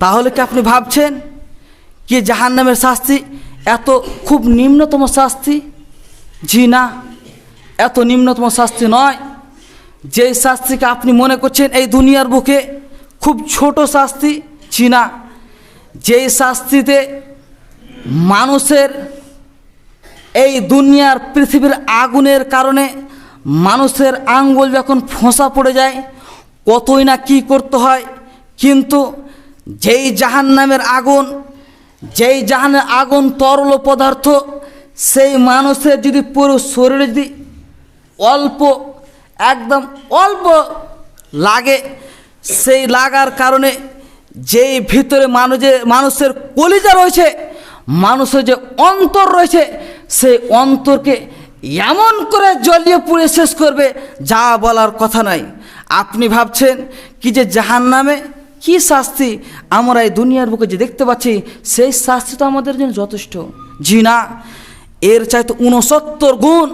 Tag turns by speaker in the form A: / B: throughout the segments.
A: তাহলে কি আপনি ভাবছেন কি জাহান নামের শাস্তি এত খুব নিম্নতম শাস্তি? জি না, এত নিম্নতম শাস্তি নয়। যেই শাস্তিকে আপনি মনে করছেন এই দুনিয়ার বুকে খুব ছোট শাস্তি, জি না। যেই শাস্তিতে মানুষের এই দুনিয়ার পৃথিবীর আগুনের কারণে মানুষের আঙ্গুল যখন ফোঁসা পড়ে যায়, কতই না কি করতে হয়, কিন্তু যেই জাহান নামের আগুন, যেই জাহানের আগুন তরল পদার্থ, সেই মানুষের যদি পুরো শরীরে যদি অল্প, একদম অল্প লাগে, সেই লাগার কারণে যেই ভিতরে মানুষের মানুষের কলিজা রয়েছে, মানুষের যে অন্তর রয়েছে, সেই অন্তরকে এমন করে জ্বলিয়ে পুড়ে শেষ করবে, যা বলার কথা নাই আপনি ভাবছেন কি যে জাহান নামে কি শাস্তি? আমরা এই দুনিয়ার বুকে যে দেখতে পাচ্ছি, সেই শাস্তি তো আমাদের জন্য যথেষ্ট। জি না, এর চাইতে উনসত্তর গুণ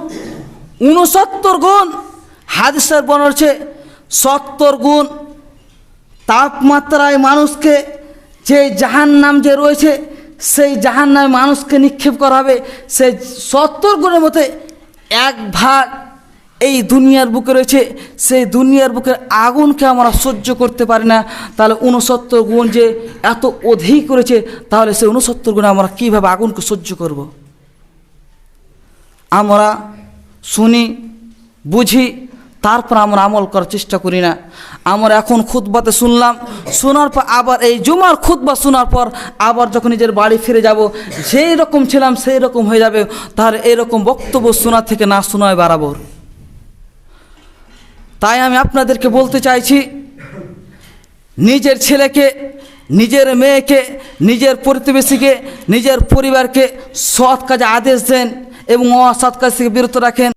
A: উনসত্তর গুণ হাদিসের বনছে সত্তর গুণ তাপমাত্রায় মানুষকে যে জাহান নাম যে রয়েছে, সেই জাহান নামে মানুষকে নিক্ষেপ করা হবে। সেই সত্তর গুণের মধ্যে এক ভাগ এই দুনিয়ার বুকে রয়েছে, সেই দুনিয়ার বুকের আগুনকে আমরা সহ্য করতে পারি না। তাহলে উনসত্তর গুণ যে এত অধিক করেছে তাহলে সেই উনসত্তর গুণে আমরা কীভাবে আগুনকে সহ্য করব? আমরা শুনি, বুঝি, তারপর আমরা আমল করার চেষ্টা করি না। আমরা এখন খুতবাতে শুনলাম, শোনার পর আবার এই জুমার খুতবা শোনার পর আবার যখন নিজের বাড়ি ফিরে যাব, যেই রকম ছিলাম সেই রকম হয়ে যাবে। তাহলে এরকম বক্তব্য শোনা থেকে না শোনায় বরাবর। তাই আমি আপনাদেরকে বলতে চাইছি, নিজের ছেলেকে, নিজের মেয়েকে, নিজের প্রতিবেশীকে, নিজের পরিবারকে সৎ কাজে আদেশ দেন এবং অসৎ কাজ থেকে বিরত রাখেন।